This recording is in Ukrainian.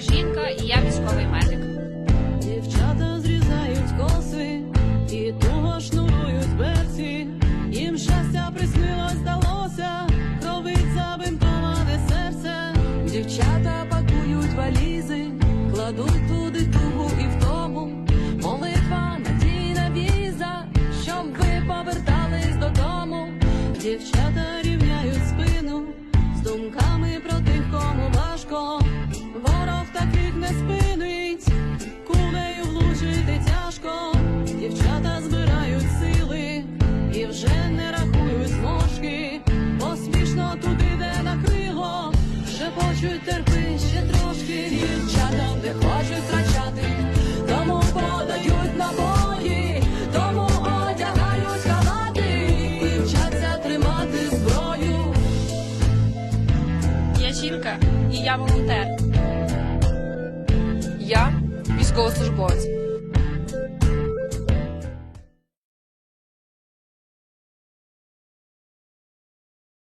жінка і я військовий медик. Дівчата зрізають коси і туго шнурують берці. Їм щастя приснилось, здалося, кровить забинтоване серце. Дівчата пакують валізи, кладуть шепочуть терпи ще трошки. Дівчатам не хочуть втрачати, тому подають набої, тому одягають халати, і вчаться тримати зброю. Я жінка і я волонтер. Я військовослужбовець.